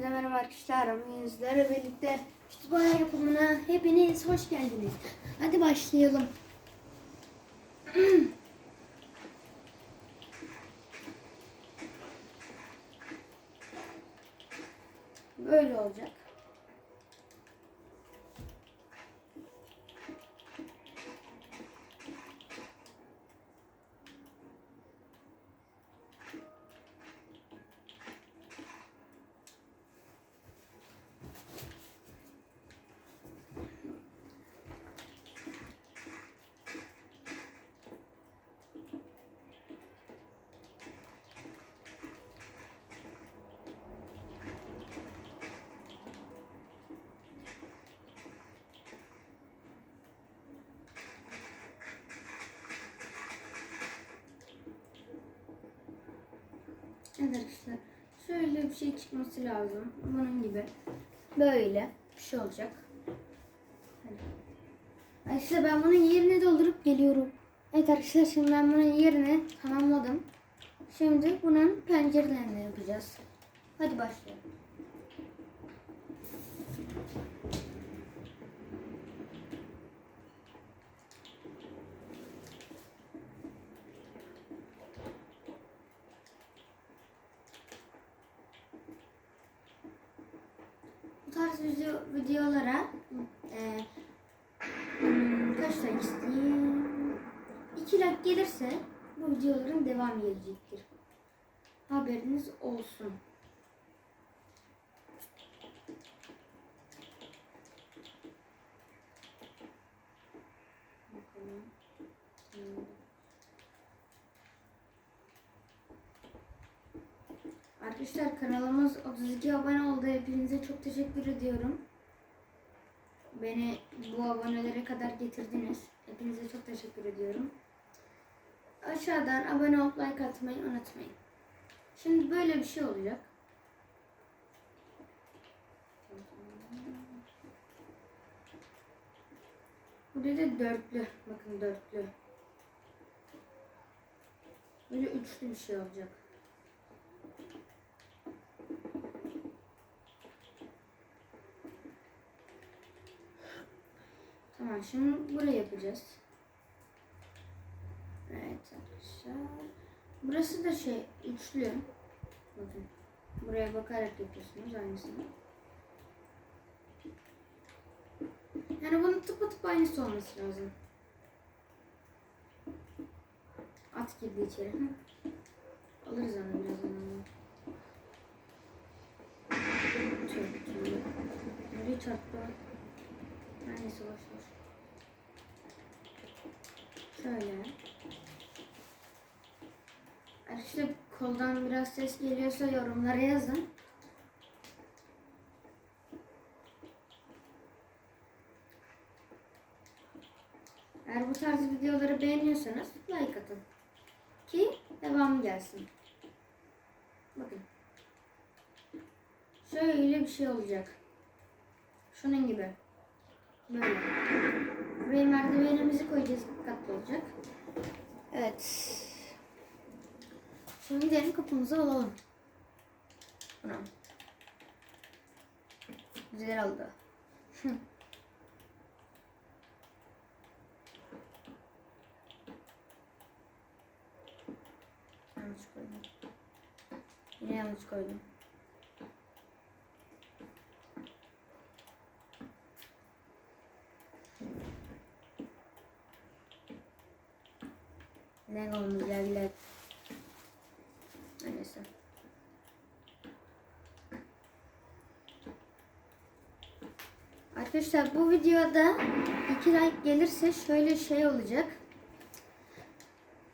Hepinize merhaba arkadaşlar. Sizlerle birlikte kütüphane yapımına hepiniz hoş geldiniz. Hadi başlayalım. Böyle olacak. Evet arkadaşlar. Şöyle bir şey çıkması lazım. Bunun gibi. Böyle bir şey olacak. Hadi. Arkadaşlar ben bunun yerini doldurup geliyorum. Evet arkadaşlar şimdi ben bunun yerini tamamladım. Şimdi bunun pencerelerini yapacağız. Hadi başlayalım. Bu tarz video, videolara e, kaç like isteyeyim? 2 like gelirse bu videoların devam gelecektir. Haberiniz olsun. Bakalım. Hmm. Arkadaşlar kanalımız 32 abone oldu. Hepinize çok teşekkür ediyorum. Beni bu abonelere kadar getirdiniz. Hepinize çok teşekkür ediyorum. Aşağıdan abone olup like atmayı unutmayın. Şimdi böyle bir şey olacak. Burada da dörtlü. Bakın dörtlü. Böyle üçlü bir şey olacak. Tamam şimdi burayı yapacağız. Evet arkadaşlar. Burası da şey üçlü. Bakın. Buraya bakarak yapıyorsunuz aynısını. Yani bunun tıpatıp aynısı olması lazım. At girdi içeri. Alırız onu birazdan onu. Çarptı. Nereye çarptı? Her neyse boş ver. Şöyle. Arkadaşlar koldan biraz ses geliyorsa yorumlara yazın. Eğer bu tarz videoları beğeniyorsanız like atın. Ki devam gelsin. Bakın. Şöyle bir şey olacak. Şunun gibi. Böyle. Buraya merdivenimizi koyacağız. Katlı olacak. Evet. Şimdi gidelim kapımızı alalım. Buna. Güzel oldu. yanlış koydum. Yine yanlış koydum. Arkadaşlar bu videoda 2 like gelirse şöyle şey olacak.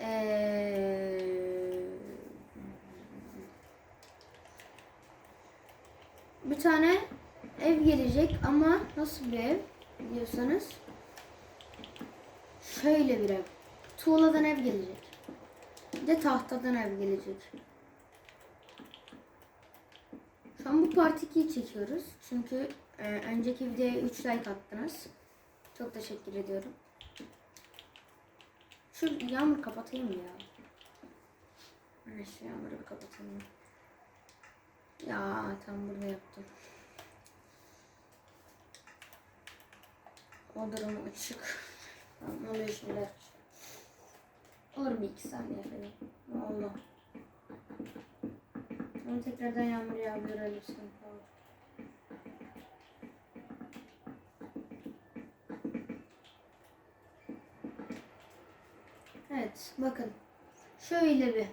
Ee, bir tane ev gelecek ama nasıl bir ev diyorsanız şöyle bir ev. Tuğladan ev gelecek. Bir de tahtadan ev gelecek. Şu an bu part 2'yi çekiyoruz. Çünkü e, önceki videoya 3 like attınız. Çok teşekkür ediyorum. Şu yağmur kapatayım ya. Şu yağmuru kapatayım. Ya tam burada yaptım. O durum açık. Tamam oluyor şimdi. Olur bir iki saniye falan. Oldu. Ama tekrardan yağmur yağabilir öyle bir sıkıntı var. Evet bakın. Şöyle bir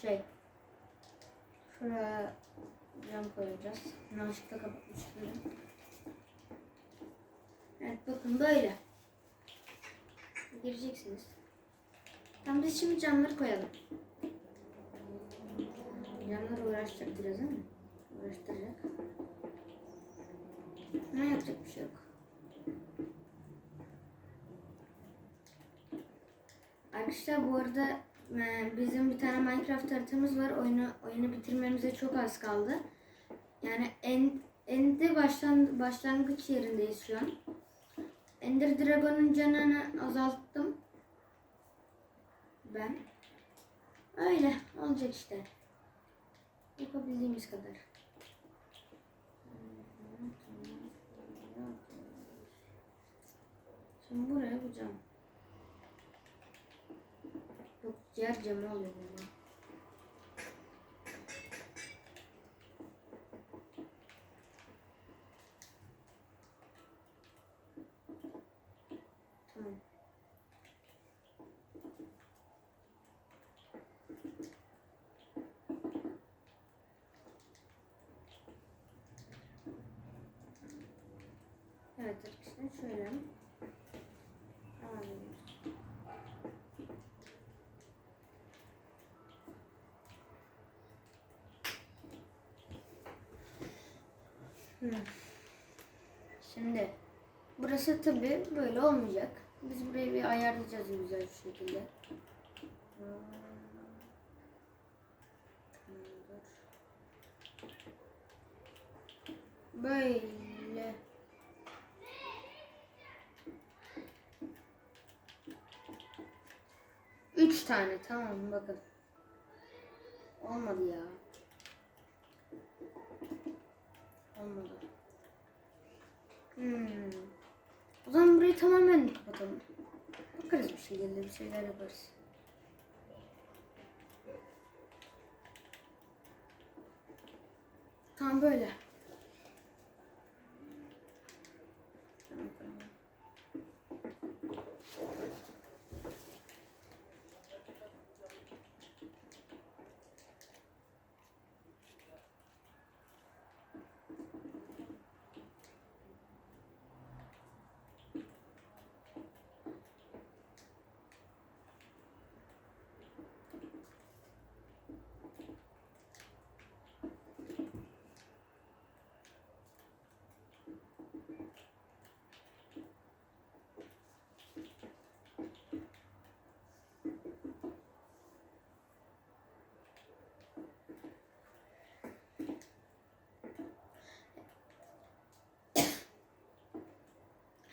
şey. Şuraya cam koyacağız. Yanlışlıkla kapatmıştım. Evet bakın böyle. Gireceksiniz. Tam biz şimdi camları koyalım. Camlar uğraşacak biraz mi? Uğraştıracak. Ama yapacak bir şey yok. Arkadaşlar bu arada e, bizim bir tane Minecraft haritamız var. Oyunu oyunu bitirmemize çok az kaldı. Yani en ende başlan, başlangıç yerindeyiz şu an. Ender Dragon'un canını azalttım. Ben. Öyle olacak işte. Yapabildiğimiz kadar. Şimdi buraya bu cam. Yok diğer camı oluyor burada. Tamam. Evet arkadaşlar şöyle. Devam ediyoruz. Şimdi burası tabi böyle olmayacak. Biz burayı bir ayarlayacağız güzel bir şekilde. Böyle. Üç tane tamam bakın. Olmadı ya. Olmadı. Hmm. O zaman burayı tamamen kapatalım. Bakarız bir şekilde bir şeyler yaparız. Tam böyle. Tamam, tamam.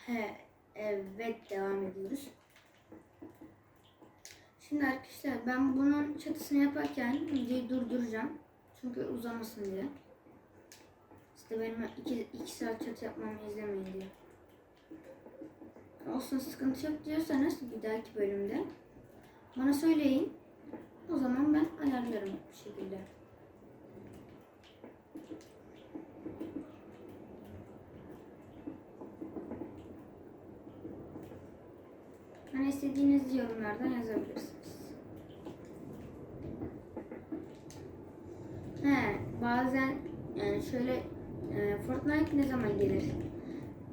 He, evet devam ediyoruz. Şimdi arkadaşlar ben bunun çatısını yaparken videoyu durduracağım. Çünkü uzamasın diye. İşte benim iki, iki saat çatı yapmamı izlemeyin diye. Olsun sıkıntı yok diyorsanız bir dahaki bölümde bana söyleyin. O zaman ben ayarlarım bir şekilde. Hani istediğiniz yorumlardan yazabilirsiniz. He, bazen yani şöyle e, Fortnite ne zaman gelir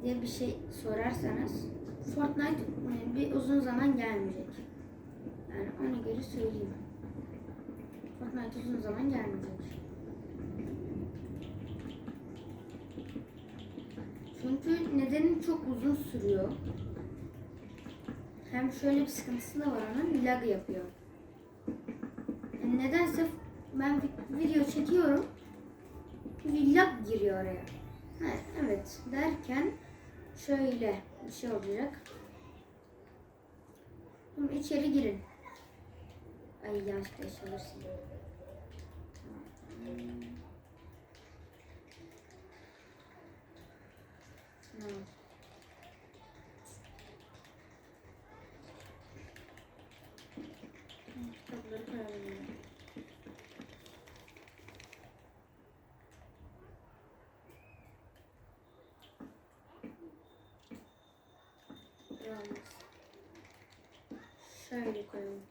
diye bir şey sorarsanız Fortnite e, bir uzun zaman gelmeyecek. Yani ona göre söyleyeyim. Fortnite uzun zaman gelmeyecek. Çünkü nedeni çok uzun sürüyor. Hem şöyle bir sıkıntısı da var onun. Lag yapıyor. Yani nedense ben video çekiyorum. Bir lag giriyor oraya. Ha, evet derken şöyle bir şey olacak. Şimdi içeri girin. Ay yanlışlıkla şey çalırsın. Hmm. Hmm. Kitapları koyalım. ya. Yalnız. Şöyle koyalım.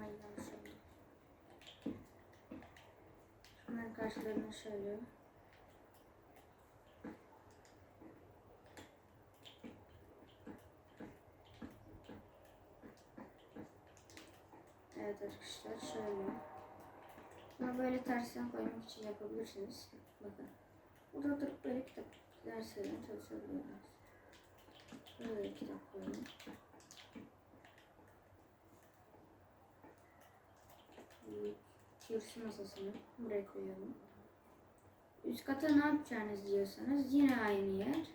Ay yanlış oldu. Şunların karşılarına şöyle. Evet arkadaşlar şöyle. Ama böyle tersten koymak için yapabilirsiniz. Bakın. Burada oturup böyle kitap derslerine çalışabilirsiniz. Böyle kitap. Bir Kürsü masasını buraya koyalım. Üst kata ne yapacağınız diyorsanız yine aynı yer.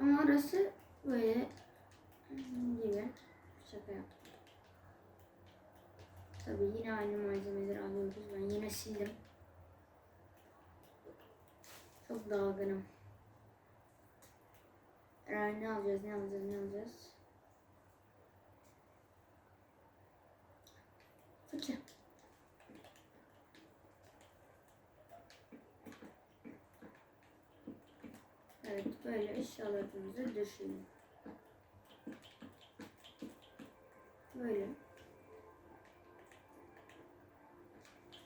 Ama orası böyle gibi. Şaka yaptım. Tabii yine aynı malzemeleri alıyoruz. Ben yine sildim. Çok dalgınım. Eğer ne alacağız, ne alacağız, ne alacağız? Fıçı. Evet, böyle eşyalarımızı düşünün. Böyle.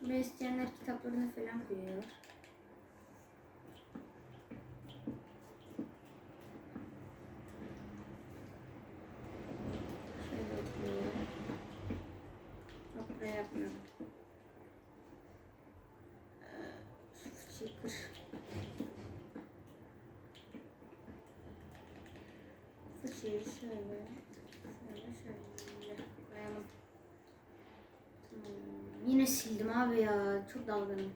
Buraya isteyenler kitaplarını falan koyuyor. Şöyle koyuyor. Yok buraya yapmıyorum. Ee, Şu fıçıyı. Şöyle şöyle. Koyalım. Tamam. Yine sildim abi ya. Çok dalgınım.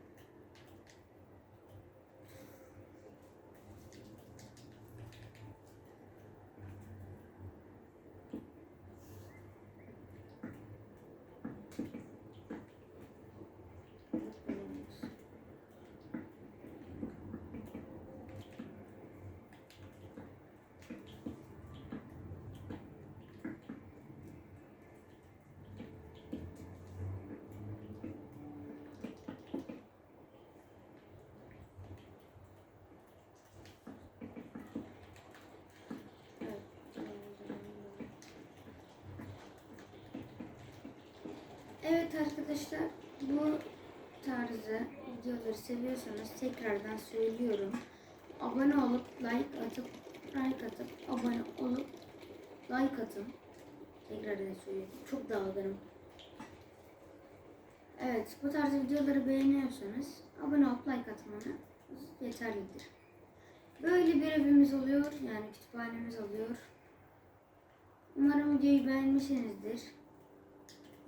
Evet arkadaşlar bu tarzı videoları seviyorsanız tekrardan söylüyorum. Abone olup like atıp like atıp abone olup like atın. Tekrardan söylüyorum. Çok dalgınım. Evet bu tarz videoları beğeniyorsanız abone olup like atmanız yeterlidir. Böyle bir evimiz oluyor. Yani kütüphanemiz oluyor. Umarım videoyu beğenmişsinizdir.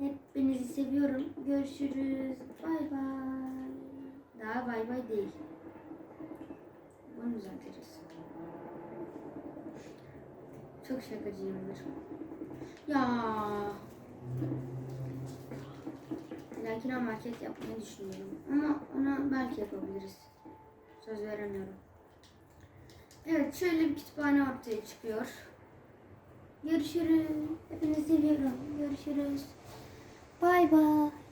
Hepinizi seviyorum. Görüşürüz. Bay bay. Daha bay bay değil. Bunu düzeltiriz. Çok şakacıyımdır. Ya. Lakin market yapmayı düşünüyorum. Ama ona belki yapabiliriz. Söz veremiyorum. Evet şöyle bir kütüphane ortaya çıkıyor. Görüşürüz. Hepinizi seviyorum. Görüşürüz. Bay bay.